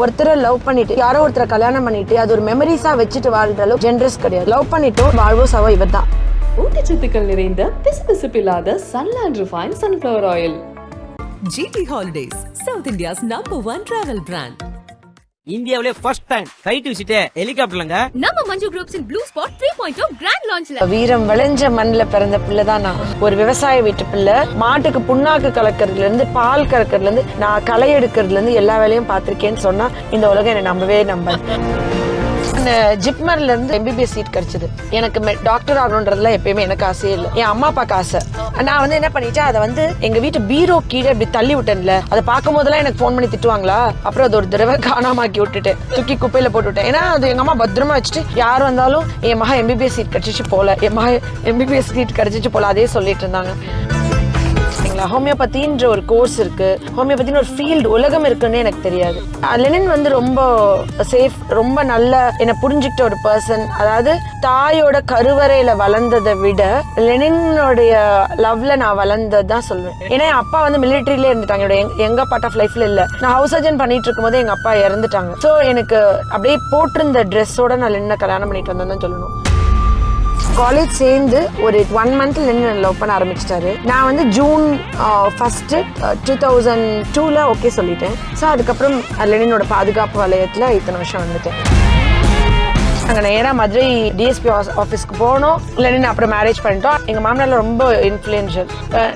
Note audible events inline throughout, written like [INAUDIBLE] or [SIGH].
ஒருத்தரை லவ் பண்ணிட்டு யாரோ ஒருத்தரை கல்யாணம் பண்ணிட்டு அது ஒரு மெமரிஸா வச்சுட்டு வாழ்ற அளவுக்கு ஜென்ரஸ் கிடையாது. லவ் பண்ணிட்டோம் வாழ்வோ சவோ இவர் தான் ஊட்டச்சத்துக்கள் நிறைந்த பிசுபிசுப்பில்லாத Sunland refine sunflower oil GT Holidays, South India's number one travel brand. இந்தியாவிலே ஃபர்ஸ்ட் டைம் ஃபிளைட் விசிட்டு ஹெலிகாப்டர்லங்க. நம்ம Manju groups in blue spot three point two grand லான்ச்ல வீரம் விளைஞ்ச மண்ணில் பிறந்த பிள்ளை தான் நான். ஒரு விவசாய வீட்டு பிள்ளை மாட்டுக்கு புண்ணாக்கு கலக்கிறதுல இருந்து பால் கறக்கிறதுல இருந்து நான் களை எடுக்கிறதுல இருந்து எல்லா வேலையும் பார்த்திருக்கேன்னு சொன்னா இந்த உலகம் என்னை நம்பவே நம்பாது. ஜிப்மர்ல இருந்து எம்பிபிஎஸ் சீட் கிடைச்சது. எனக்கு டாக்டர் ஆகணுன்றதுலாம் எப்பயுமே எனக்கு ஆசையே இல்லை. என் அம்மா அப்பாக்கு ஆசை. நான் வந்து என்ன பண்ணிட்டேன் அதை வந்து எங்க வீட்டு பீரோ கீழே இப்படி தள்ளி விட்டேன்ல. அதை பார்க்கும் போதெல்லாம் எனக்கு ஃபோன் பண்ணி திட்டுவாங்களா? அப்புறம் அது ஒரு தடவை காணாமாக்கி விட்டுட்டேன். தூக்கி குப்பையில போட்டு விட்டேன் ஏன்னா அது எங்க அம்மா பத்திரமா வச்சுட்டு யார் வந்தாலும் என் மகா எம்பிபிஎஸ் சீட் கிடைச்சிச்சு போல. என் மகா எம்பிபிஎஸ் சீட் கிடைச்சிச்சு போல. அதே சொல்லிட்டு இருந்தாங்க. சரிங்களா ஹோமியோபதின்ற ஒரு கோர்ஸ் இருக்கு. ஹோமியோபதினு ஒரு ஃபீல்டு உலகம் இருக்குன்னு எனக்கு தெரியாது. லெனின் வந்து ரொம்ப சேஃப் ரொம்ப நல்ல என்னை புரிஞ்சுக்கிட்ட ஒரு பர்சன் அதாவது தாயோட கருவறையில வளர்ந்ததை விட லெனினுடைய லவ்ல நான் வளர்ந்தது தான் சொல்லுவேன் ஏன்னா என் அப்பா வந்து மிலிட்டரியிலே இருந்துட்டாங்க. என்னோட எங்க- பார்ட் ஆஃப் லைஃப்ல இல்ல. நான் ஹவுஸ் சர்ஜன் பண்ணிட்டு இருக்கும்போது எங்க அப்பா இறந்துட்டாங்க. ஸோ எனக்கு அப்படியே போட்டிருந்த ட்ரெஸ்ஸோட நான் லெனினை கல்யாணம் பண்ணிட்டு வந்தேன்னு தான் சொல்லணும். காலேஜ் சேர்ந்து ஒரு ஒன் மந்த்ல நின்று லவ் பண்ண ஆரம்பிச்சிட்டாரு. நான் வந்து ஜூன் ஃபர்ஸ்ட் டூ தௌசண்ட் டூல ஓகே சொல்லிட்டேன். ஸோ அதுக்கப்புறம் லெனினோட பாதுகாப்பு வலயத்துல இத்தனை வருஷம் வந்துட்டேன் அங்கே நேராக மதுரை டிஎஸ்பி ஆஃபீஸ்க்கு போனோம். இல்லைன்னு அப்புறம் மேரேஜ் பண்ணிட்டோம். எங்கள் மாமனார்ல ரொம்ப இன்ஃப்ளூயன்ஷியல்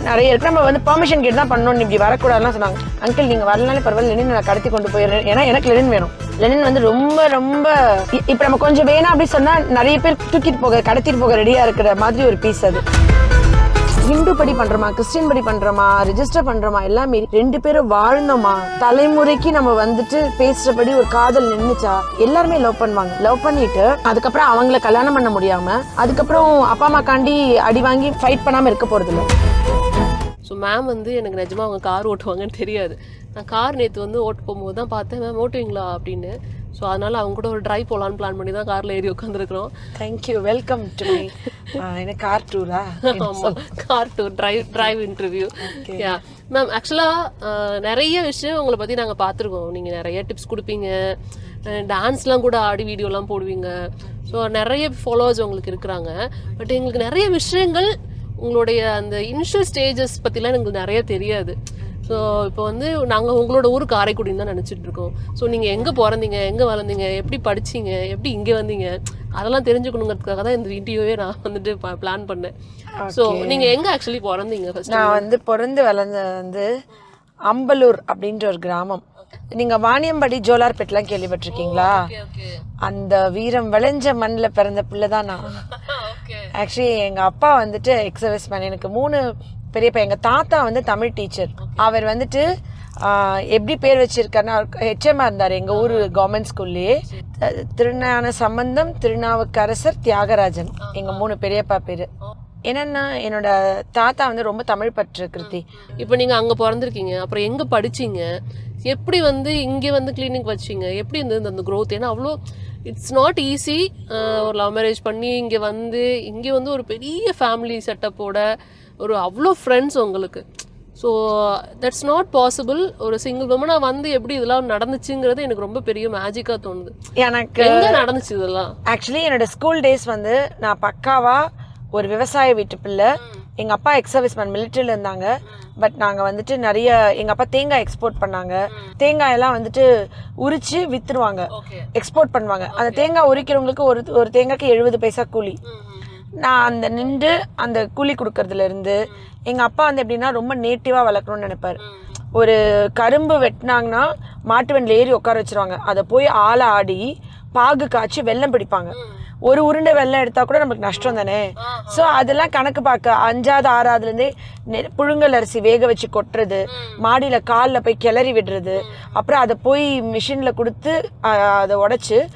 நிறைய இருக்கு. நம்ம வந்து பர்மிஷன் கேட்டு தான் பண்ணணும் இப்படி வரக்கூடாதுலாம் சொன்னாங்க. அங்கிள் நீங்கள் வரலனாலே பரவாயில்ல லெனின் நான் கடத்தி கொண்டு போயிடுறேன். ஏன்னா எனக்கு லெனின் வேணும். லெனின் வந்து ரொம்ப ரொம்ப இப்போ நம்ம கொஞ்சம் வேணாம் அப்படின்னு சொன்னால் நிறைய பேர் தூக்கிட்டு போக கடத்திட்டு போக ரெடியாக இருக்கிற மாதிரி ஒரு பீஸ் அது. ஹிந்து படி பண்றோமா கிறிஸ்டின் படி பண்றோமா ரிஜிஸ்டர் பண்றோமா எல்லாமே ரெண்டு பேரும் வாழ்ந்தோமா தலைமுறைக்கு நம்ம வந்துட்டு பேசுறபடி ஒரு காதல் நின்றுச்சா எல்லாருமே லவ் பண்ணுவாங்க. லவ் பண்ணிட்டு அதுக்கப்புறம் அவங்கள கல்யாணம் பண்ண முடியாம அதுக்கப்புறம் அப்பா அம்மா காண்டி அடி வாங்கி ஃபைட் பண்ணாம இருக்க போறது இல்லை ஸோ மேம் வந்து எனக்கு நிஜமா அவங்க கார் ஓட்டுவாங்கன்னு தெரியாது. நான் கார் நேற்று வந்து ஓட்டு போகும்போது தான் பார்த்தேன். மேம் ஓட்டுவீங்களா? அப்படின்னு. ஸோ அதனால அவங்க கூட ஒரு டிரைவ் போகலான்னு பிளான் பண்ணி தான் காரில் ஏறி உட்காந்துருக்குறோம் thank you welcome to me எனக்கு கார் டூரா ஆமாம் car tour drive drive interview yeah ma'am ஆக்சுவலாக நிறைய விஷயம் உங்களை பற்றி நாங்கள் பார்த்துருக்கோம். நீங்கள் நிறைய டிப்ஸ் கொடுப்பீங்க. டான்ஸ்லாம் கூட ஆடி வீடியோலாம் போடுவீங்க. ஸோ நிறைய ஃபாலோவர்ஸ் உங்களுக்கு இருக்கிறாங்க. பட் எங்களுக்கு நிறைய விஷயங்கள் உங்களுடைய அந்த இனிஷியல் ஸ்டேஜஸ் பற்றிலாம் எங்களுக்கு நிறைய தெரியாது. ஸோ இப்போ வந்து நாங்கள் உங்களோட ஊர் காரைக்குடின்னு தான் நினச்சிட்டு இருக்கோம். ஸோ நீங்கள் எங்கே பிறந்தீங்க? எங்கே வளர்ந்தீங்க? எப்படி படிச்சீங்க? எப்படி இங்கே வந்தீங்க? அதெல்லாம் தெரிஞ்சுக்கணுங்கிறதுக்காக தான் இந்த வீடியோவே நான் வந்துட்டு பிளான் பண்ணேன். ஸோ நீங்கள் எங்கே ஆக்சுவலி பிறந்தீங்க ஃபர்ஸ்ட் நான் வந்து பிறந்து வளர்ந்த வந்து அம்பலூர் அப்படின்ற ஒரு கிராமம். நீங்க வாணியம்படி ஜோலார்பேட்லாம் கேள்விப்பட்டிருக்கீங்களா? அந்த வீரம் விளைஞ்ச மண்ணில் பிறந்த பிள்ளை தான் நான் [LAUGHS] ஆக்சுவலி எங்க அப்பா வந்துட்டு எக்ஸர்வைஸ் மேன் எனக்கு மூணு பெரியப்பா எங்க தாத்தா வந்து தமிழ் டீச்சர் அவர் வந்துட்டு எப்படி பேர் வச்சிருக்காருன்னா ஹெச்எம்ஆ இருந்தார் எங்க ஊர் கவர்மெண்ட் ஸ்கூல்லேயே திருஞான சம்பந்தம் திருநாவுக்கரசர் தியாகராஜன். எங்க மூணு பெரியப்பா பேரு. என்னன்னா என்னோட தாத்தா வந்து ரொம்ப தமிழ் பற்று கிருத்தி இப்போ நீங்கள் அங்கே பிறந்திருக்கீங்க அப்புறம் எங்கே படிச்சீங்க? எப்படி வந்து இங்கே வந்து கிளினிக் வச்சீங்க? எப்படி இருந்தது அந்த growth? ஏன்னா அவ்வளோ இட்ஸ் நாட் ஈஸி ஒரு லவ் மேரேஜ் பண்ணி இங்கே வந்து இங்கே வந்து ஒரு பெரிய ஃபேமிலி செட்டப்போட ஒரு அவ்வளோ ஃப்ரெண்ட்ஸ் உங்களுக்கு. ஸோ தட்ஸ் நாட் பாசிபிள் ஒரு சிங்கிள் உமனாக வந்து எப்படி இதெல்லாம் நடந்துச்சுங்கிறது எனக்கு ரொம்ப பெரிய மேஜிக்காக தோணுது. எனக்கு எங்கே நடந்துச்சு இதெல்லாம்? ஆக்சுவலி என்னோட ஸ்கூல் டேஸ் வந்து நான் பக்காவா ஒரு விவசாய வீட்டு பிள்ளை. எங்க அப்பா எக்ஸ் சர்வீஸ் மேன் மிலிட்டரியில் இருந்தாங்க. பட் நாங்க வந்துட்டு நிறைய எங்க அப்பா தேங்காய் எக்ஸ்போர்ட் பண்ணாங்க. தேங்காய் எல்லாம் வந்துட்டு உரிச்சு வித்துருவாங்க. எக்ஸ்போர்ட் பண்ணுவாங்க. அந்த தேங்காய் உரிக்கிறவங்களுக்கு ஒரு ஒரு தேங்காய்க்கு எழுபது பைசா கூலி. நான் அந்த நின்று அந்த கூலி கொடுக்கறதுலேருந்து எங்கள் அப்பா வந்து எப்படின்னா ரொம்ப நேட்டிவாக வளர்க்கணும்னு நினைப்பாரு. ஒரு கரும்பு வெட்டினாங்கன்னா மாட்டு வண்டியில் ஏறி உட்கார வச்சிருவாங்க. அதை போய் ஆளை ஆடி பாகு காய்ச்சி வெல்லம் பிடிப்பாங்க. ஒரு உருண்டை வெள்ளம் எடுத்தால் கூட நமக்கு நஷ்டம் தானே? ஸோ அதெல்லாம் கணக்கு பார்க்க அஞ்சாவது ஆறாவதுலேருந்தே நெ- புழுங்கல் அரிசி வேக வச்சு கொட்டுறது மாடியில் காலில் போய் கிளறி விடுறது அப்புறம் அதை போய் மிஷினில் கொடுத்து அதை உடச்சி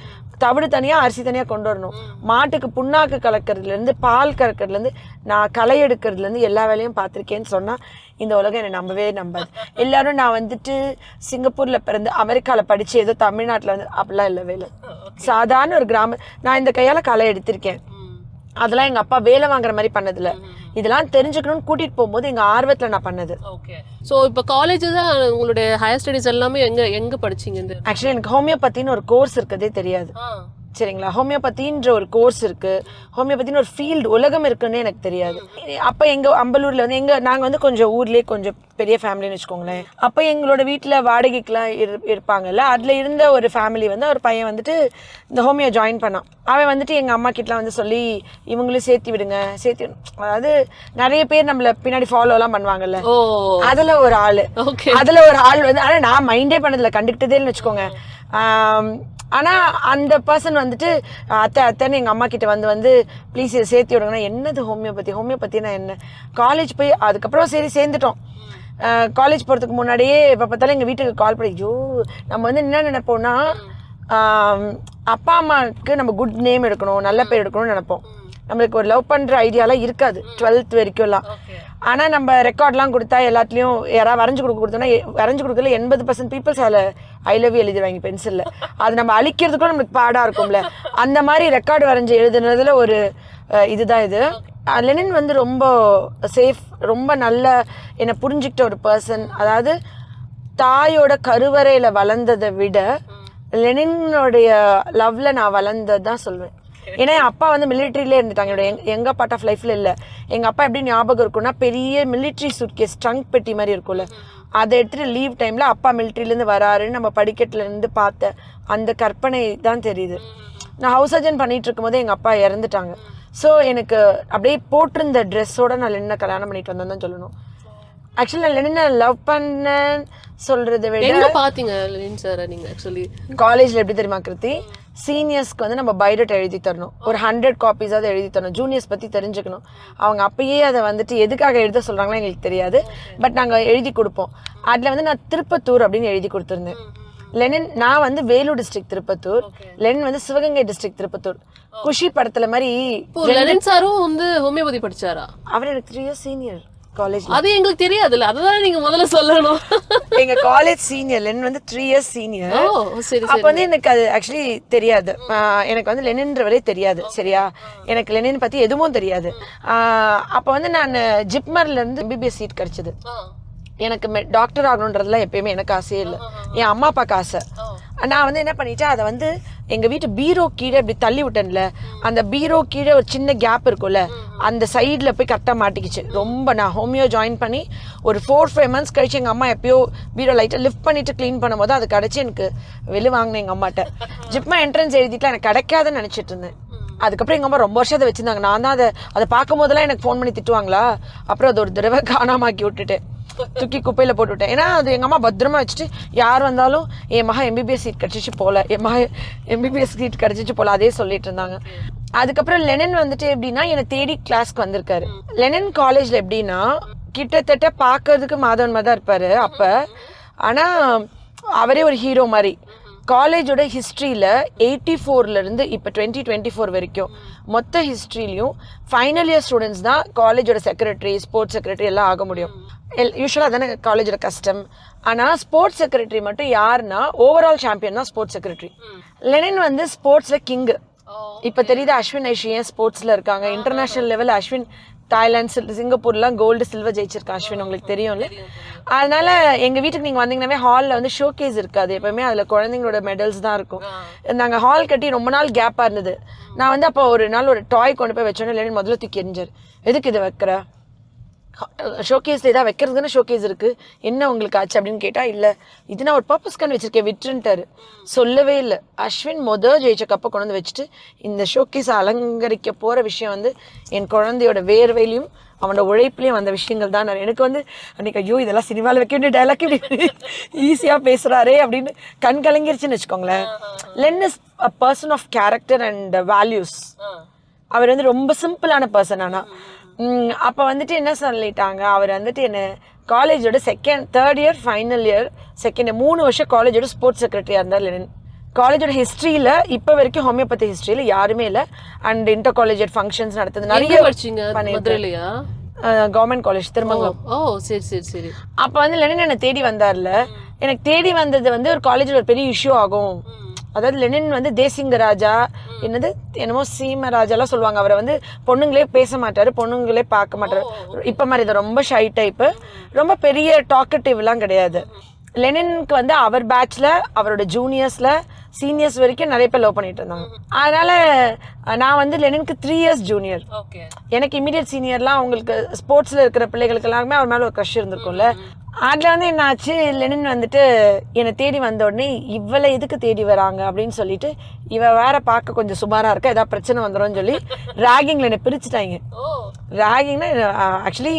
தவிடு தனியாக அரிசி தனியாக கொண்டு வரணும். மாட்டுக்கு புண்ணாக்கு கலக்கிறதுலேருந்து பால் கறக்கிறதுலேருந்து நான் களை எடுக்கிறதுலேருந்து எல்லா வேலையும் பார்த்துருக்கேன்னு சொன்னால் இந்த உலகம் என்னை நம்பவே நம்பாது. எல்லாரும் நான் வந்துட்டு சிங்கப்பூரில் பிறந்து அமெரிக்காவில் படித்து ஏதோ தமிழ்நாட்டில் வந்து அப்படிலாம் இல்லவே இல்லை சாதாரண ஒரு கிராம நான் இந்த கையால் களை எடுத்திருக்கேன். அதெல்லாம் எங்கள் அப்பா வேலை வாங்குற மாதிரி பண்ணதில்ல. இதெல்லாம் தெரிஞ்சுக்கணும்னு கூட்டிட்டு போகும்போது எங்க ஆர்வத்துல நான் பண்ணது. ஓகே ஸோ இப்போ காலேஜ் தான் உங்களுடைய ஹையர் ஸ்டடீஸ் எல்லாமே எங்க எங்க படிச்சீங்க ஆக்சுவலி எனக்கு ஹோமியோபதின்னு ஒரு கோர்ஸ் இருக்கதே தெரியாது. சரிங்களா? ஹோமியோபதின்ற ஒரு கோர்ஸ் இருக்கு. ஹோமியோபதினு ஒரு ஃபீல்டு உலகம் இருக்குன்னு எனக்கு தெரியாது. அப்ப எங்க அம்பலூர்ல வந்து எங்க நாங்க வந்து கொஞ்சம் ஊர்லயே கொஞ்சம் பெரிய ஃபேமிலின்னு வச்சுக்கோங்களேன். அப்ப எங்களோட வீட்ல வாடகைக்குலாம் இரு இருப்பாங்கல்ல? அதுல இருந்த ஒரு ஃபேமிலி வந்து ஒரு பையன் வந்துட்டு இந்த ஹோமியோ ஜாயின் பண்ணான். அவன் வந்துட்டு எங்க அம்மா கிட்டலாம் வந்து சொல்லி இவங்களையும் சேர்த்து விடுங்க சேர்த்து விடு- அதாவது நிறைய பேர் நம்மள பின்னாடி ஃபாலோ எல்லாம் பண்ணுவாங்கல்ல? அதுல ஒரு ஆளு. அதுல ஒரு ஆள் வந்து ஆனா நான் மைண்டே பண்ணதில்ல கண்டுக்கிட்டதே இல்லைன்னு வச்சுக்கோங்க. ஆம், ஆனா அந்த பர்சன் வந்துட்டு அத்தை அத்தைன்னு எங்க அம்மா கிட்ட வந்து வந்து ப்ளீஸ் இதை சேர்த்து விடுங்கன்னா என்னது ஹோமியோபதி? ஹோமியோபதினா என்ன? காலேஜ் போய் அதுக்கப்புறம் சரி சேர்ந்துட்டோம். காலேஜ் போறதுக்கு முன்னாடியே இப்போ பார்த்தாலும் எங்க வீட்டுக்கு கால் பண்ணி ஐயோ நம்ம வந்து என்ன நினைப்போம்னா அப்பா அம்மாவுக்கு நம்ம குட் நேம் எடுக்கணும் நல்ல பேர் எடுக்கணும்னு நினைப்போம். நம்மளுக்கு ஒரு லவ் பண்ற ஐடியாலாம் இருக்காது. டுவெல்த் வரைக்கும்லாம் ஆனா நம்ம ரெக்கார்ட்லாம் கொடுத்தா எல்லாத்துலயும் யாராவது வரைஞ்சு கொடுக்க கொடுத்தோம்னா எ- வரைஞ்சு கொடுக்கல எண்பது பர்சன்ட் பீப்புள்ஸ் அதில் ஐ லவ் எழுதிடுவாங்க பென்சில்ல அது நம்ம அழிக்கிறதுக்கும் நம்மளுக்கு பாடா இருக்கும்ல. அந்த மாதிரி ரெக்கார்டு வரைஞ்சு எழுதுனதுல ஒரு இதுதான் இது. லெனின் வந்து ரொம்ப சேஃப் ரொம்ப நல்ல என்னை புரிஞ்சுக்கிட்ட ஒரு பர்சன் அதாவது தாயோட கருவறையில வளர்ந்ததை விட லெனினுடைய லவ்ல நான் வளர்ந்தது தான் சொல்வேன். ஏன்னா என் அப்பா வந்து மிலிட்ரியிலே இருந்துட்டாங்க. என்னோட எங்க- எங்க பார்ட் ஆஃப் லைஃப்ல இல்ல. எங்க அப்பா எப்படி ஞாபகம் இருக்கும்னா பெரிய மிலிட்ரி சூட்கேஸ் ட்ரங்க் பெட்டி மாதிரி இருக்கும்ல. அதை எடுத்துட்டு லீவ் டைம்ல அப்பா இருந்து வராருன்னு நம்ம படிக்கட்டுல இருந்து பார்த்த அந்த கற்பனை தான் தெரியுது. நான் ஹவுஸ் சர்ஜன் பண்ணிட்டு இருக்கும்போது எங்க அப்பா இறந்துட்டாங்க. ஸோ எனக்கு அப்படியே போட்டிருந்த ட்ரெஸ்ஸோட நான் லெனினை கல்யாணம் பண்ணிட்டு வந்தேன் தான் சொல்லணும். ஆக்சுவலி நான் லெனினை லவ் பண்ணேன்னு சொல்றதை விட எங்க பாத்தீங்க லெனின் சார் நீங்க ஆக்சுவலி காலேஜ்ல எப்படி தெரியுமா கிருத்தி? சீனியர்ஸ்க்கு வந்து நம்ம பயோடேட் எழுதி தரணும். ஒரு ஹண்ட்ரட் காப்பீஸாவது எழுதி தரணும். ஜூனியர்ஸ் பத்தி தெரிஞ்சுக்கணும். அவங்க அப்பயே அதை வந்துட்டு எதுக்காக எழுத சொல்றாங்களோ எங்களுக்கு தெரியாது. பட் நாங்க எழுதி கொடுப்போம். அதுல வந்து நான் திருப்பத்தூர் அப்படின்னு எழுதி கொடுத்துருந்தேன். லெனின் நான் வந்து வேலூர் டிஸ்ட்ரிக்ட் திருப்பத்தூர். லெனின் வந்து சிவகங்கை டிஸ்ட்ரிக்ட் திருப்பத்தூர். குஷி படத்துல மாதிரி லெனின் சாரும் வந்து ஹோமியோபதி படிச்சாரா? அவர் எனக்கு த்ரீ இயர்ஸ் சீனியர் காலேஜ் அது எங்களுக்கு தெரியாதுல்ல. அதுதான் நீங்க முதல்ல சொல்லணும். எங்க காலேஜ் சீனியர் லெனின் வந்து த்ரீ இயர்ஸ் சீனியர் அப்ப வந்து எனக்கு அது ஆக்சுவலி தெரியாது. எனக்கு வந்து லெனின்றவரே தெரியாது. சரியா? எனக்கு லெனின் பத்தி எதுவும் தெரியாது. அப்ப வந்து நான் ஜிப்மர்ல இருந்து எம்பிபிஎஸ் சீட் கிடைச்சது. எனக்கு டாக்டர் ஆகணுன்றதுலாம் எப்பயுமே எனக்கு ஆசையே இல்லை. என் அம்மா அப்பாவுக்கு ஆசை. நான் வந்து என்ன பண்ணிட்டேன் அதை வந்து எங்க வீட்டு பீரோ கீழே இப்படி தள்ளி விட்டேன்ல. அந்த பீரோ கீழே ஒரு சின்ன கேப் இருக்கும்ல அந்த சைடில் போய் கரெக்டாக மாட்டிக்கிச்சு. ரொம்ப நான் ஹோமியோ ஜாயின் பண்ணி ஒரு ஃபோர் ஃபைவ் மந்த்ஸ் கழிச்சு எங்கள் அம்மா எப்பயோ பீரோ லைட்டாக லிஃப்ட் பண்ணிட்டு க்ளீன் பண்ணும்போது அது கிடச்சி எனக்கு வெளி வாங்கினேன் எங்கள் அம்மாட்ட. ஜிப்மா என்ட்ரன்ஸ் எழுதிட்டுலாம் எனக்கு கிடைக்காதுன்னு நினச்சிட்டு இருந்தேன். அதுக்கப்புறம் எங்கள் அம்மா ரொம்ப வருஷம் அதை வச்சிருந்தாங்க. நான் தான் அதை அதை பார்க்கும் போதெல்லாம் எனக்கு ஃபோன் பண்ணி திட்டுவாங்களா? அப்புறம் அது ஒரு தடவை காணாமாக்கி விட்டுட்டேன் தூக்கி குப்பையில் போட்டு விட்டேன். ஏன்னா அது எங்கள் அம்மா பத்திரமா வச்சுட்டு யார் வந்தாலும் என் மகா எம்பிபிஎஸ் சீட் கிடச்சிச்சு போகல என் மகா எம்பிபிஎஸ் சீட் கிடச்சிச்சு போகல அதே சொல்லிட்டு இருந்தாங்க. அதுக்கப்புறம் லெனன் வந்துட்டு எப்படின்னா என்னை தேடி கிளாஸ்க்கு வந்திருக்காரு. லெனன் காலேஜில் எப்படின்னா கிட்டத்தட்ட பார்க்கறதுக்கு மாதவன் மாதிரி தான் இருப்பார் அப்போ. ஆனால் அவரே ஒரு ஹீரோ மாதிரி. காலேஜோட ஹிஸ்ட்ரியில் எயிட்டி ஃபோர்லேருந்து இப்போ டுவெண்ட்டி டுவெண்ட்டி ஃபோர் வரைக்கும் மொத்த ஹிஸ்ட்ரிலையும் ஃபைனல் இயர் ஸ்டூடெண்ட்ஸ் தான் காலேஜோட செக்ரட்டரி ஸ்போர்ட்ஸ் செக்ரட்டரி எல்லாம் ஆக முடியும். எல் யூஸ்வலாக தானே காலேஜோட கஷ்டம் ஆனால் ஸ்போர்ட்ஸ் செக்ரட்டரி மட்டும் யாருன்னா ஓவரால் சாம்பியன் தான் ஸ்போர்ட்ஸ் செக்ரட்டரி லெனின் வந்து ஸ்போர்ட்ஸில் கிங்கு இப்போ தெரியுது அஸ்வின் ஐஷி ஏன் ஸ்போர்ட்ஸில் இருக்காங்க? இன்டர்நேஷனல் லெவல் அஸ்வின் தாய்லாந்து சில்- சிங்கப்பூர்லாம் கோல்டு சில்வர் ஜெயிச்சிருக்கான் அஸ்வின் உங்களுக்கு தெரியும்ல. அதனால எங்க வீட்டுக்கு நீங்க வந்தீங்கன்னாவே ஹாலில் வந்து ஷோகேஸ் இருக்காது எப்பவுமே. அதுல குழந்தைங்களோட மெடல்ஸ் தான் இருக்கும். நாங்க ஹால் கட்டி ரொம்ப நாள் கேப்பா இருந்தது. நான் வந்து அப்போ ஒரு நாள் ஒரு டாய் கொண்டு போய் வச்சோன்னே இல்லைன்னு முதல்ல தூக்கி எரிஞ்சார் எதுக்கு இதை வைக்கிற? ஷோகேஸ்ல ஏதாவது வைக்கிறதுக்குன்னு ஷோகேஸ் இருக்கு. என்ன உங்களுக்கு ஆச்சு அப்படின்னு கேட்டா இல்ல இது நான் ஒரு பர்பஸ்க்கான வச்சிருக்கேன் விட்டுன்ட்டாரு சொல்லவே இல்லை. அஸ்வின் மொத ஜெயிச்ச கப்பை கொண்டு வந்து வச்சுட்டு இந்த ஷோகேஸ் அலங்கரிக்க போற விஷயம் வந்து என் குழந்தையோட வேர்வையிலையும் அவனோட உழைப்புலையும் வந்த விஷயங்கள் தான். எனக்கு வந்து அன்னைக்கு ஐயோ இதெல்லாம் சினிமாவில் வைக்க வேண்டிய டைலாக் இப்படி ஈஸியாக பேசுறாரே அப்படின்னு கண் கலங்கிருச்சுன்னு வச்சுக்கோங்களேன். Len is a person of character and values அவர் வந்து ரொம்ப சிம்பிளான பர்சன் ஆனா ம், அப்ப வந்துட்டு என்ன சொல்லிட்டாங்க? அவர் வந்துட்டு என்ன காலேஜோட second third year final year second மூணு வருஷம் காலேஜோட ஸ்போர்ட்ஸ் செக்ரட்டரியா இருந்தார் லெனின். காலேஜோட ஹிஸ்டரியில இப்ப வரைக்கும் ஹோமியோபதி ஹிஸ்டரியில யாருமே இல்ல. அண்ட் இன்டர் காலேஜ் ஃபங்க்ஷன்ஸ் நடத்துது நிறைய மதுரையிலயா கவர்மெண்ட் காலேஜ் திருமங்கலம். ஓ சரி சரி சரி. அப்ப வந்து லெனின் என்னை தேடி வந்தார்ல. எனக்கு தேடி வந்தது வந்து ஒரு காலேஜில் ஒரு பெரிய இஷ்யூ ஆகும். அதாவது லெனின் வந்து தேசிங்க ராஜா என்னது என்னமோ சீம ராஜாலாம் சொல்லுவாங்க. அவரை வந்து பொண்ணுங்களே பேச மாட்டாரு பொண்ணுங்களே பார்க்க மாட்டாரு. இப்போ மாதிரி இது ரொம்ப ஷை டைப்பு ரொம்ப பெரிய டாக்கட்டிவ்லாம் கிடையாது. லெனினுக்கு வந்து அவர் பேட்ச்ல அவரோட ஜூனியர்ஸ்ல சீனியர்ஸ் வரைக்கும் நிறைய பேர் லவ் பண்ணிட்டு இருந்தாங்க. அதனால நான் வந்து லெனினுக்கு த்ரீ இயர்ஸ் ஜூனியர் எனக்கு இமீடியட் சீனியர்லாம் அவங்களுக்கு ஸ்போர்ட்ஸில் இருக்கிற பிள்ளைகளுக்கு எல்லாருமே அவர் மேலே ஒரு க்ரஷ் இருந்திருக்கும்ல. அதில் வந்து என்ன ஆச்சு லெனின் வந்துட்டு என்னை தேடி வந்த உடனே இவளை எதுக்கு தேடி வராங்க? அப்படின்னு சொல்லிட்டு இவ வேற பார்க்க கொஞ்சம் சுமாராக இருக்கா? ஏதாவது பிரச்சனை வந்துடும்னு சொல்லி ராகிங்கில் என்னை பிரிச்சுட்டாங்க. ராகிங்னா ஆக்சுவலி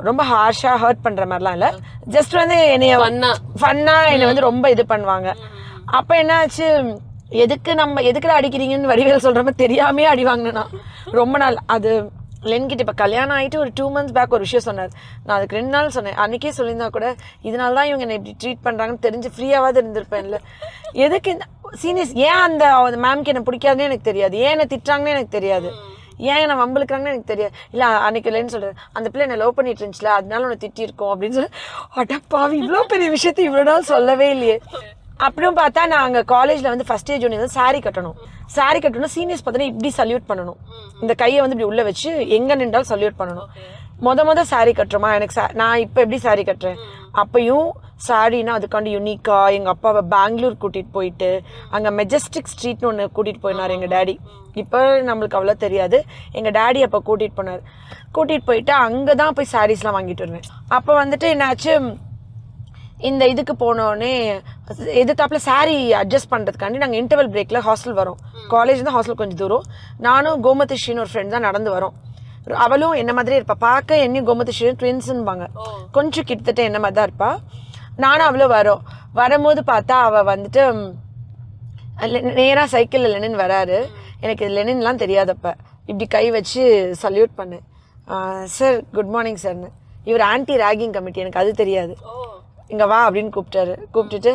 ரொம்ப ஹார்ஷாக ஹர்ட் பண்ணுற மாதிரிலாம் இல்லை. ஜஸ்ட் வந்து என்னைய ஃபன்னாக என்னை வந்து ரொம்ப இது பண்ணுவாங்க. அப்போ என்னாச்சு? எதுக்கு நம்ம எதுக்குடா அடிக்கிறீங்கன்னு வடிவேல் சொல்கிற மாதிரி தெரியாமே அடி ரொம்ப நாள். அது லென்கிட்ட இப்போ கல்யாணம் ஆகிட்டு ஒரு டூ மந்த்ஸ் பேக் ஒரு விஷயம் சொன்னார். நான் அதுக்கு ரெண்டு நாள் சொன்னேன். அன்றைக்கே சொல்லியிருந்தா கூட இதனால தான் இவங்க என்னை இப்படி ட்ரீட் பண்ணுறாங்கன்னு தெரிஞ்சு ஃப்ரீயாவது இருந்திருப்பேன்ல. எதுக்கு இந்த சீனியர்ஸ் ஏன் அந்த அந்த மேம்க்கு என்ன பிடிக்காதுன்னு எனக்கு தெரியாது? ஏன் என்ன திட்டுறாங்கன்னு எனக்கு தெரியாது? ஏன் என்ன வம்பளுக்குறாங்கன்னு எனக்கு தெரியாது? இல்லை அன்னைக்கு இல்லைன்னு சொல்கிறேன் அந்த பிள்ளை என்ன லவ் பண்ணிட்டு இருந்துச்சுல அதனால உன்னை திட்டிருக்கோம் அப்படின்னு சொல்லி அடப்பாவி இவ்வளோ பெரிய விஷயத்தை இவ்வளோ நாள் சொல்லவே இல்லையே. அப்படியும் பார்த்தா நாங்கள் காலேஜில் வந்து ஃபஸ்ட் ஏஜ் ஒன்று சாரி கட்டணும். சாரி கட்டணும் சீனியர்ஸ் பார்த்தோன்னா இப்படி சல்யூட் பண்ணணும். இந்த கையை வந்து இப்படி உள்ளே வச்சு எங்கே நின்றாலும் சல்யூட் பண்ணணும். மொத மொத சாரி கட்டுறோமா? எனக்கு சா நான் இப்போ எப்படி சாரி கட்டுறேன்? அப்பையும் சாரின்னா அதுக்காண்டி யூனிக்காக எங்கள் அப்பாவை பெங்களூர் கூட்டிகிட்டு போயிட்டு அங்கே மெஜஸ்டிக் ஸ்ட்ரீட்னு ஒன்று கூட்டிகிட்டு போயினார் எங்கள் டேடி இப்போ நம்மளுக்கு அவ்வளோ தெரியாது. எங்கள் டேடி அப்போ கூட்டிகிட்டு போனார். கூட்டிகிட்டு போயிட்டு அங்கே தான் போய் சாரீஸ்லாம் வாங்கிட்டு வருவேன். அப்போ வந்துட்டு என்னாச்சு இந்த இதுக்கு போனோடனே எதிர்த்தாப்புல saree அட்ஜஸ்ட் பண்ணுறதுக்காண்டி நாங்கள் இன்டர்வல் பிரேக்கில் ஹாஸ்டல் வரோம். காலேஜ் தான் ஹாஸ்டல் கொஞ்சம் தூரம். நானும் கோமதிஷின்னு ஒரு ஃப்ரெண்ட் தான் நடந்து வரோம். அவளும் என்ன மாதிரியே இருப்பா. பார்க்க என்னையும் கோமதிஷியும் ட்வின்ஸுன்பாங்க கொஞ்சம் கிட்டத்தட்ட என்ன மாதிரி தான் இருப்பா. நானும் அவளும் வரோம். வரும்போது பார்த்தா அவள் வந்துட்டு நேராக சைக்கிளில் லெனின் வராரு. எனக்கு லெனின்லாம் தெரியாதப்ப. இப்படி கை வச்சு சல்யூட் பண்ணு. சார் குட் மார்னிங் சார்னு இவர் ஆன்டி ராகிங் கமிட்டி. எனக்கு அது தெரியாது. இங்கே வா அப்படின்னு கூப்பிட்டாரு. கூப்பிட்டுட்டு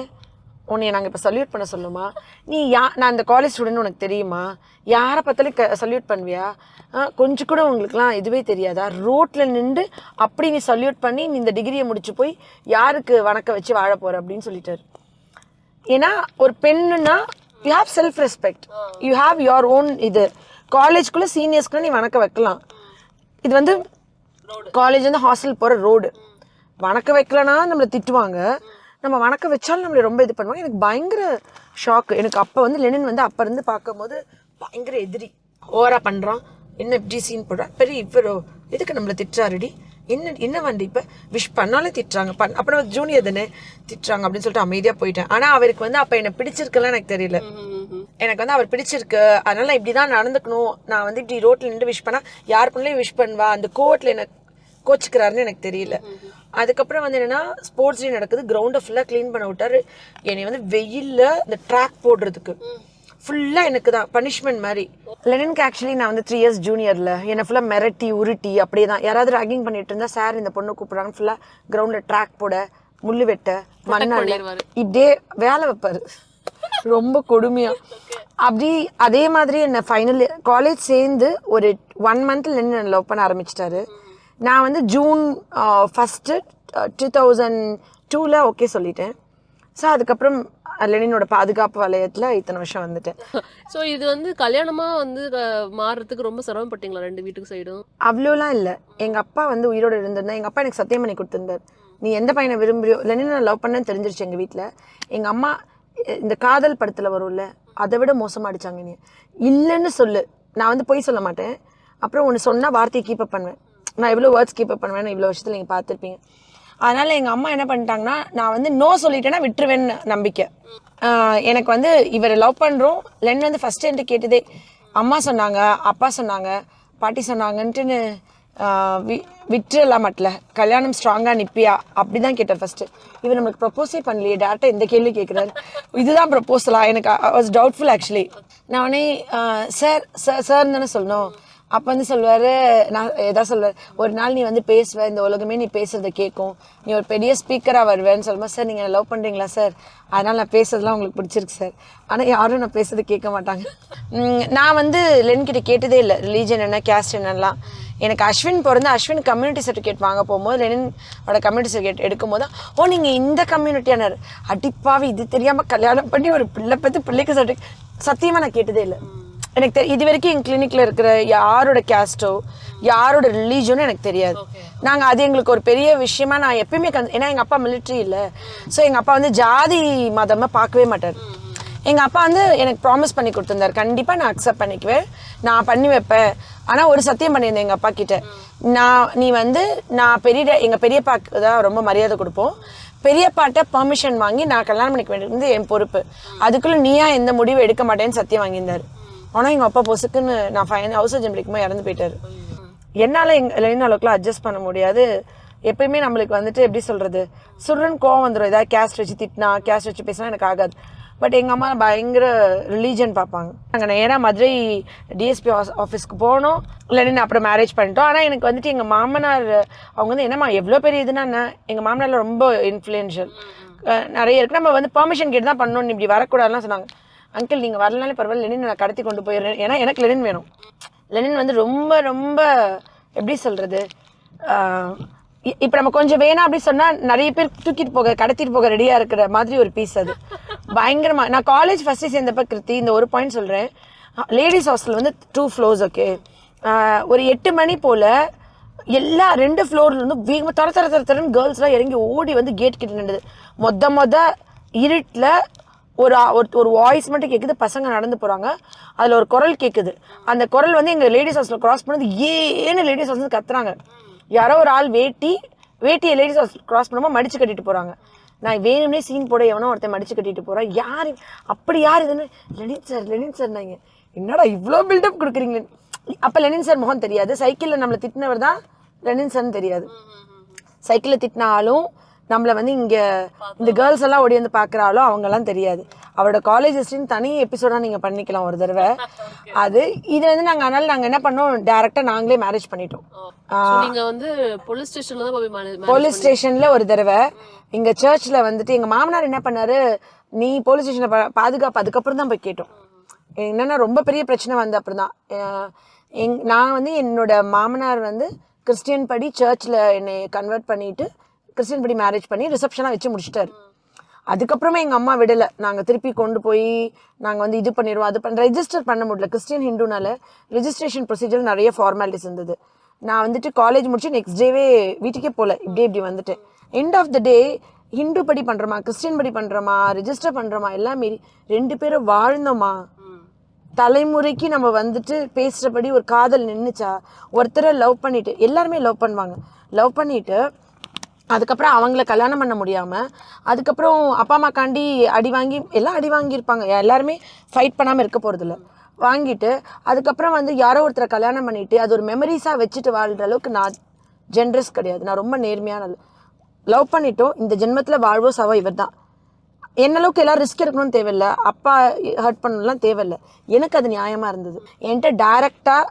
உன்னை நாங்கள் இப்போ சல்யூட் பண்ண சொல்லுமா? நீ யா நான் இந்த காலேஜ் ஸ்டூடெண்ட் உனக்கு தெரியுமா? யாரை பார்த்தாலும் க சல்யூட் பண்ணுவியா? ஆ, கொஞ்சம் கூட உங்களுக்குலாம் இதுவே தெரியாதா? ரோட்டில் நின்று அப்படி நீ சல்யூட் பண்ணி நீ இந்த டிகிரியை முடிச்சு போய் யாருக்கு வணக்க வச்சு வாழ போகிற அப்படின்னு சொல்லிட்டாரு. ஏன்னா ஒரு பெண்ணுன்னா you have self respect you have your own இது காலேஜ்குள்ளே சீனியர்ஸ்க்குள்ள நீ வணக்க வைக்கலாம். இது வந்து காலேஜ் வந்து ஹாஸ்டல் போகிற ரோடு வணக்க வைக்கலனா நம்மளை திட்டுவாங்க. நம்ம வணக்க வச்சாலும் நம்மளை ரொம்ப இது பண்ணுவாங்க. எனக்கு பயங்கர ஷாக் எனக்கு அப்போ வந்து லெனின் வந்து அப்போ இருந்து பார்க்கும்போது பயங்கர எதிரி. ஓவரா பண்ணுறான் என்ன இப்படி சீன் போடுறான் பெரிய இவரோ. எதுக்கு நம்மளை திட்டுறாருடி? என்ன என்ன வண்டி இப்போ? விஷ் பண்ணாலே திட்டுறாங்க. பண் அப்புறம் ஜூனியர் தானே திட்டுறாங்க அப்படின்னு சொல்லிட்டு அமைதியாக போயிட்டேன். ஆனால் அவருக்கு வந்து அப்போ என்ன பிடிச்சிருக்கலாம் எனக்கு தெரியல. எனக்கு வந்து அவர் பிடிச்சிருக்கு. அதனால இப்படி தான் நடந்துக்கணும். நான் வந்து இப்படி ரோட்டில் நின்று விஷ் பண்ணால் யார் பண்ணலையும் விஷ் பண்ணுவா? அந்த கோவத்தில் என்ன கோச்சிக்கிறாருன்னு எனக்கு தெரியல. அதுக்கப்புறம் வந்து என்னன்னா ஸ்போர்ட்ஸ் டே நடக்குது கிரவுண்டை ஃபுல்லாக க்ளீன் பண்ண விட்டாரு. என்னை வந்து வெயில்ல இந்த ட்ராக் போடுறதுக்கு. ஃபுல்லாக எனக்கு தான் பனிஷ்மெண்ட் மாதிரி. லெனின்க்கு ஆக்சுவலி நான் வந்து த்ரீ இயர்ஸ் ஜூனியரில் என்னை ஃபுல்லாக மிரட்டி உருட்டி அப்படியே தான். யாராவது ராகிங் பண்ணிட்டு இருந்தா சார் இந்த பொண்ணு கூப்பிட்றாங்க ஃபுல்லாக கிரவுண்டில் ட்ராக் போட முள்ளு வெட்ட பண்ணிருவாரு. இப்படியே வேலை வைப்பாரு. ரொம்ப கொடுமையா. அப்படி அதே மாதிரி என்ன ஃபைனல் காலேஜ் சேர்ந்து ஒரு ஒன் மந்த்ல என்ன லவ் பண்ண ஆரம்பிச்சிட்டாரு. நான் வந்து ஜூன் ஃபஸ்ட்டு டூ தௌசண்ட் டூவில் ஓகே சொல்லிட்டேன். ஸோ அதுக்கப்புறம் லெனினோட பாதுகாப்பு வலயத்தில் இத்தனை வருஷம் வந்துட்டேன். [LAUGHS] ஸோ இது வந்து கல்யாணமா வந்து மாறுறதுக்கு ரொம்ப சிரமப்பட்டீங்களா ரெண்டு வீட்டுக்கு சைடும்? அவ்வளோலாம் இல்லை. எங்கள் அப்பா வந்து உயிரோடு இருந்திருந்தா எங்கள் அப்பா எனக்கு சத்தியம் பண்ணி கொடுத்துருந்தார். நீ எந்த பையனை விரும்புறியோ லெனின் நான் லவ் பண்ணேன்னு தெரிஞ்சிருச்சு எங்கள் வீட்டில் எங்கள் அம்மா இந்த காதல் படத்தில் வரும்ல அதை விட மோசமாக அடிச்சாங்க நீ இல்லைன்னு சொல்லு. நான் வந்து பொய் சொல்ல மாட்டேன். அப்புறம் ஒன்று சொன்னால் வார்த்தையை கீப் அப் பண்ணுவேன். நான் எவ்வளோ வேர்ட்ஸ் கீப் அப் பண்ணுவேன் இவ்வளோ விஷயத்தில் நீங்கள் பார்த்துருப்பீங்க. அதனால் எங்கள் அம்மா என்ன பண்ணிட்டாங்கன்னா நான் வந்து நோ சொல்லிட்டேன்னா விட்டுருவேன்னு நம்பிக்கை. எனக்கு வந்து இவரை லவ் பண்ணுறோம் லென் வந்து ஃபஸ்ட்டு என்கிட்ட கேட்டதே அம்மா சொன்னாங்க அப்பா சொன்னாங்க பாட்டி சொன்னாங்கன்ட்டுன்னு வி- விட்டுறலாம் மட்டில் கல்யாணம் ஸ்ட்ராங்காக நிப்பியா? அப்படி தான் கேட்டார் ஃபஸ்ட்டு இவர் நம்மளுக்கு ப்ரப்போஸே பண்ணலையே டேரெக்டாக இந்த கேள்வி கேட்குறாரு இதுதான் ப்ரப்போசலா எனக்கு வாஸ் டவுட்ஃபுல் ஆக்சுவலி நான் உடனே சார் சார் சார் தானே சொல்லணும். அப்போ வந்து சொல்லுவார் நான் எதா சொல்லுவார் ஒரு நாள் நீ வந்து பேசுவ இந்த உலகமே நீ பேசுறத கேட்கும் நீ ஒரு பெரிய ஸ்பீக்கராக வருவேன்னு சொல்லும்போது சார் நீங்கள் லவ் பண்ணுறீங்களா சார்? அதனால் நான் பேசுறதுலாம் உங்களுக்கு பிடிச்சிருக்கு சார். ஆனால் யாரும் நான் பேசுறது கேட்க மாட்டாங்க. நான் வந்து லென்கிட்ட கேட்டதே இல்லை. ரிலீஜன் என்ன கேஸ்ட் என்னெல்லாம் எனக்கு அஸ்வின் பிறந்து அஸ்வின் கம்யூனிட்டி சர்டிஃபிகேட் வாங்க போகும்போது லெனினோட கம்யூனிட்டி சர்டிஃபிகேட் எடுக்கும்போது ஓ நீங்கள் இந்த கம்யூனிட்டியானார் அடிப்பாவே இது தெரியாமல் கல்யாணம் பண்ணி ஒரு பிள்ளை பற்றி பிள்ளைக்கு சர்டிஃபிகேட் சத்தியமாக நான் கேட்டதே இல்லை. எனக்கு தெ இது வரைக்கும் எங்கள் கிளினிக்கில் இருக்கிற யாரோட கேஸ்ட்டோ யாரோட ரிலீஜனும் எனக்கு தெரியாது. நாங்கள் அது எங்களுக்கு ஒரு பெரிய விஷயமா நான் எப்பயுமே கன் ஏன்னா எங்கள் அப்பா மிலிட்ரி இல்லை. ஸோ எங்கள் அப்பா வந்து ஜாதி மதமாக பார்க்கவே மாட்டார். எங்கள் அப்பா வந்து எனக்கு ப்ராமிஸ் பண்ணி கொடுத்துருந்தாரு. கண்டிப்பாக நான் அக்செப்ட் பண்ணிக்குவேன். நான் பண்ணி வைப்பேன். ஆனால் ஒரு சத்தியம் பண்ணியிருந்தேன் எங்கள் அப்பா கிட்ட. நான் நீ வந்து நான் பெரிய எங்கள் பெரியப்பாக்கு தான் ரொம்ப மரியாதை கொடுப்போம். பெரியப்பாட்ட பெர்மிஷன் வாங்கி நான் கல்யாணம் பண்ணிக்க வேண்டியது என் பொறுப்பு. அதுக்குள்ளே நீயா எந்த முடிவும் எடுக்க மாட்டேன்னு சத்தியம் வாங்கியிருந்தாரு. ஆனால் எங்கள் அப்பா பொசுக்குன்னு நான் ஃபைன் ஹவுஸ் ஏஜென்ட் படிக்கும்போது இறந்து போயிட்டார். என்னால் எங்கள் லைன் அளவுக்குலாம் அட்ஜஸ்ட் பண்ண முடியாது. எப்பயுமே நம்மளுக்கு வந்துட்டு எப்படி சொல்கிறது சுருன்னு கோவம் வந்துடும் ஏதாவது கேஸ்ட் வச்சு திட்டினா கேஸ்ட் வச்சு பேசினா எனக்கு ஆகாது. பட் எங்கள் அம்மா பயங்கர ரிலீஜன் பார்ப்பாங்க. நாங்கள் நேராக மதுரை டிஎஸ்பி ஆஃபீஸ்க்கு போனோம். இல்லைன்னு அப்புறம் மேரேஜ் பண்ணிட்டோம். ஆனால் எனக்கு வந்துட்டு எங்கள் மாமனார் அவங்க வந்து என்னம்மா எவ்வளோ பெரிய இதுனா என்ன? எங்கள் மாமனாரில் ரொம்ப இன்ஃப்ளூயன்ஷியல் நிறைய இருக்குது நம்ம வந்து பர்மிஷன் கேட்டு தான் பண்ணணும் இப்படி வரக்கூடாதுலாம் சொன்னாங்க. அங்கிள் நீங்கள் வரலனாலே பரவாயில்ல லெனின் நான் கடத்தி கொண்டு போயிடுறேன் ஏன்னா எனக்கு லெனின் வேணும். லெனின் வந்து ரொம்ப ரொம்ப எப்படி சொல்கிறது இப்போ நம்ம கொஞ்சம் வேணாம் அப்படி சொன்னால் நிறைய பேர் தூக்கிட்டு போக கடத்திட்டு போக ரெடியாக இருக்கிற மாதிரி ஒரு பீஸ் அது. பயங்கரமாக நான் காலேஜ் ஃபஸ்ட்டு சேர்ந்தப்ப கிருத்தி இந்த ஒரு பாயிண்ட் சொல்கிறேன் லேடிஸ் ஹாஸ்டல் வந்து டூ ஃப்ளோர்ஸ் ஓகே ஒரு எட்டு மணி போல் எல்லா ரெண்டு ஃப்ளோர்லேருந்து வேகமாக தர தர தர தரன்னு கேர்ள்ஸ்லாம் இறங்கி ஓடி வந்து கேட் கிட்ட நின்றுது மொத்த மொத இருட்டில் ஒரு ஒரு வாய்ஸ் மட்டும் கேட்குது பசங்க நடந்து போகிறாங்க அதில் ஒரு குரல் கேட்குது அந்த குரல் வந்து எங்கள் லேடிஸ் ஹவுஸில் கிராஸ் பண்ணது ஏன்னு லேடிஸ் ஹவுஸ் வந்து கத்துறாங்க. யாரோ ஒரு ஆள் வேட்டி வேட்டியை லேடிஸ் ஹவுஸ் கிராஸ் பண்ணும்போது மடித்து கட்டிட்டு போகிறாங்க நான் வேணும்னே சீன் போட எவனோ ஒருத்தன் மடித்து கட்டிட்டு போகிறேன் யார் அப்படி யார் இதுன்னு? லெனின் சார் லெனின் சார் நாங்க என்னடா இவ்வளோ பில்டப் கொடுக்குறீங்களே அப்போ லெனின் சார் முகம் தெரியாது. சைக்கிளில் நம்மளை திட்டினவர் தான் லெனின் சார்னு தெரியாது. சைக்கிளில் திட்டினாலும் நம்மளை வந்து இங்கே இந்த கேர்ள்ஸ் எல்லாம் ஓடி வந்து பார்க்குறாலும் அவங்கெல்லாம் தெரியாது. அவரோட காலேஜ் ஹிஸ்ட்ரின்னு தனி எபிசோடாக நீங்கள் பண்ணிக்கலாம் ஒரு தடவை. [LAUGHS] அது இது வந்து நாங்கள் அதனால நாங்கள் என்ன பண்ணோம் டேரெக்டாக நாங்களே மேரேஜ் பண்ணிட்டோம். So, நீங்க வந்து போலீஸ் ஸ்டேஷன்ல தான் போலீஸ் ஸ்டேஷன்ல ஒரு தடவை. எங்க சர்ச்ல வந்துட்டு எங்க மாமனார் என்ன பண்ணாரு நீ போலீஸ் ஸ்டேஷன்ல பாதுகாப்பு அதுக்கப்புறம் தான் போய் கேட்டோம். என்னன்னா ரொம்ப பெரிய பிரச்சனை வந்து அப்புறம் தான் எங் நான் வந்து என்னோட மாமனார் வந்து கிறிஸ்டியன் படி சர்ச்சில் என்னை கன்வெர்ட் பண்ணிட்டு கிறிஸ்டின் படி மேரேஜ் பண்ணி ரிசப்ஷனாக வச்சு முடிச்சிட்டாரு. அதுக்கப்புறமே எங்கள் அம்மா விடலை. நாங்கள் திருப்பி கொண்டு போய் நாங்கள் வந்து இது பண்ணிடுவோம் அது பண்ண ரெஜிஸ்டர் பண்ண முடியல. கிறிஸ்டியன் ஹிந்துனால ரெஜிஸ்ட்ரேஷன் ப்ரொசீஜர் நிறைய ஃபார்மாலிட்டிஸ் இருந்தது. நான் வந்துட்டு காலேஜ் முடிச்சு நெக்ஸ்ட் டேவே வீட்டுக்கே போகல இப்படி இப்படி வந்துட்டேன். End of the day Hindu படி பண்ணுறோமா கிறிஸ்டின் படி பண்ணுறோமா ரெஜிஸ்டர் பண்ணுறோமா எல்லாம் மீறி ரெண்டு பேரும் வாழ்ந்தோமா? தலைமுறைக்கு நம்ம வந்துட்டு பேசுகிறபடி ஒரு காதல் நின்றுச்சா ஒருத்தரை லவ் பண்ணிட்டு எல்லாருமே லவ் பண்ணுவாங்க. லவ் பண்ணிவிட்டு அதுக்கப்புறம் அவங்கள கல்யாணம் பண்ண முடியாமல் அதுக்கப்புறம் அப்பா அம்மாக்காண்டி அடி வாங்கி எல்லாம் அடி வாங்கியிருப்பாங்க. எல்லாருமே ஃபைட் பண்ணாமல் இருக்க போகிறதில்ல வாங்கிட்டு அதுக்கப்புறம் வந்து யாரோ ஒருத்தரை கல்யாணம் பண்ணிவிட்டு அது ஒரு மெமரிஸாக வச்சுட்டு வாழ்கிற அளவுக்கு நான் ஜென்ரஸ் கிடையாது. நான் ரொம்ப நேர்மையான லவ் பண்ணிட்டோம். இந்த ஜென்மத்தில் வாழ்வோ சவோ இவர் தான் என்னளவுக்கு அளவுக்கு ரிஸ்க் எடுக்கணும்னு தேவையில்ல. அப்பா ஹர்ட் பண்ணலாம் தேவையில்ல. எனக்கு அது நியாயமாக இருந்தது. என்கிட்ட டேரெக்டாக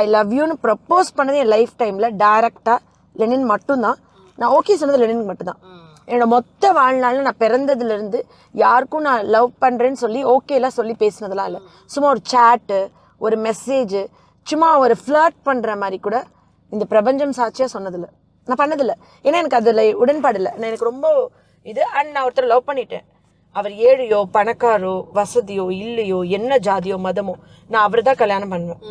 ஐ லவ் யூன்னு ப்ரப்போஸ் பண்ணது என் லைஃப் டைமில் டேரெக்டாக லெனின் மட்டும்தான். நான் ஓகே சொன்னது லெனின் மட்டும்தான். என்னோட மொத்த வாழ்நாளில் நான் பிறந்ததுல இருந்து யாருக்கும் நான் லவ் பண்றேன்னு சொல்லி ஓகேலாம் சொல்லி பேசினதெல்லாம் இல்லை. சும்மா ஒரு சேட்டு ஒரு மெசேஜ் சும்மா ஒரு ஃப்ளர்ட் பண்ற மாதிரி கூட இந்த பிரபஞ்சம் சாட்சியா சொன்னதில்லை. நான் பண்ணதில்லை. ஏன்னா எனக்கு அதில் உடன்பாடு இல்லை. நான் எனக்கு ரொம்ப இது அண்ட் நான் ஒருத்தர் லவ் பண்ணிட்டேன். அவர் ஏழையோ பணக்காரோ வசதியோ இல்லையோ என்ன ஜாதியோ மதமோ நான் அவரை தான் கல்யாணம் பண்ணுவேன்.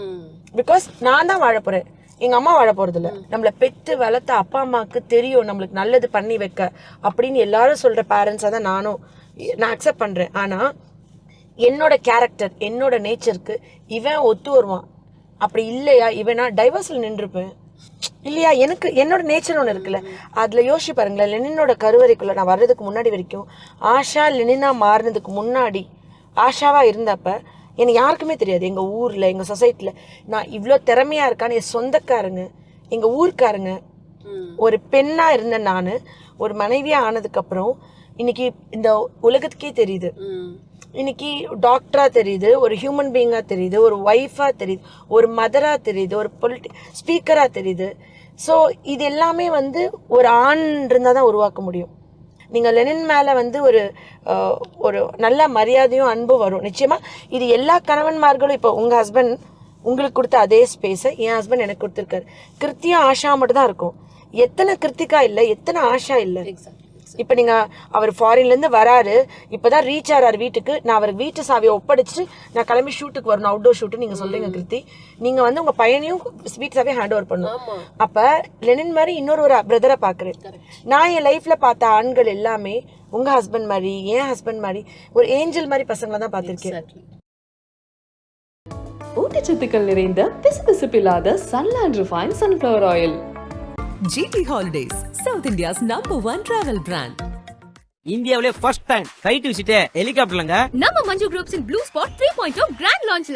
பிகாஸ் நான் தான் வாழ போறேன். எங்க அம்மா வாழ போறது இல்ல நம்மள பெற்று வளர்த்த அப்பா அம்மாவுக்கு தெரியும் நம்மளுக்கு நல்லது பண்ணி வைக்க அப்படின்னு எல்லாரும் சொல்ற பேரண்ட்ஸா தான் நானும் நான் அக்செப்ட் பண்றேன். ஆனா என்னோட கேரக்டர் என்னோட நேச்சருக்கு இவன் ஒத்து வருவான். அப்படி இல்லையா? இவன் நான் டைவர்ஸ்ல நின்றுப்பேன். இல்லையா? எனக்கு என்னோட நேச்சர் ஒன்று இருக்குல்ல. அதில் யோசிச்சு பாருங்களேன் லெனினோட கருவறைக்குள்ளே நான் வர்றதுக்கு முன்னாடி வரைக்கும் ஆஷா லெனினா மாறினதுக்கு முன்னாடி ஆஷாவாக இருந்தப்போ எனக்கு யாருக்குமே தெரியாது. எங்க ஊர்ல எங்க சொசைட்டில. நான் இவ்வளோ திறமையா இருக்கான்னு என் சொந்தக்காரங்க எங்க ஊர்க்காரங்க ஒரு பெண்ணா இருந்த நான். ஒரு மனைவியா ஆனதுக்கு அப்புறம் இன்னைக்கு இந்த உலகத்துக்கே தெரியுது. இன்னைக்கு டாக்டரா தெரியுது ஒரு ஹியூமன் பீயிங்கா தெரியுது ஒரு ஒய்ஃபா தெரியுது ஒரு மதரா தெரியுது ஒரு பொலிட்டி ஸ்பீக்கரா தெரியுது. ஸோ இது எல்லாமே வந்து ஒரு ஆண் இருந்தால் தான் உருவாக்க முடியும். நீங்கள் லெனின் மேலே வந்து ஒரு ஒரு நல்ல மரியாதையும் அன்பும் வரும். நிச்சயமாக இது எல்லா கணவன்மார்களும் இப்போ உங்கள் ஹஸ்பண்ட் உங்களுக்கு கொடுத்த அதே ஸ்பேஸை என் ஹஸ்பண்ட் எனக்கு கொடுத்துருக்காரு. கிருத்தியா ஆஷா மட்டும் தான் இருக்கும். எத்தனை கிருத்திகா இல்லை எத்தனை ஆஷா இல்லை? இப்போ நீங்க அவர் ஃபாரின்ல இருந்து வராரு இப்பதான் ரீச் ஆறாரு வீட்டுக்கு. நான் அவர் வீட்டு சாவியை ஒப்படைச்சு நான் கிளம்பி ஷூட்டுக்கு வரணும் அவுட்டோர் ஷூட்டு நீங்க சொல்றீங்க கிருத்தி. நீங்க வந்து உங்க பையனையும் வீட்டு சாவியை ஹேண்ட் ஓவர் பண்ணணும். அப்ப லெனின் மாதிரி இன்னொரு ஒரு பிரதரை பாக்குறேன். நான் என் லைஃப்ல பார்த்த ஆண்கள் எல்லாமே உங்க ஹஸ்பண்ட் மாதிரி என் ஹஸ்பண்ட் மாதிரி ஒரு ஏஞ்சல் மாதிரி பசங்களை தான் பார்த்திருக்கேன். ஊட்டச்சத்துக்கள் நிறைந்த பிசுபிசுப்பில்லாத Sunland refine sunflower oil GT Holidays, South India's number one travel brand. இந்தியாவிலே ஃபர்ஸ்ட் டைம் ஃபிளைட் விசிட்டே ஹெலிகாப்டர்லங்க நம்ம Manju groups in blue spot three point grand லான்ச்ல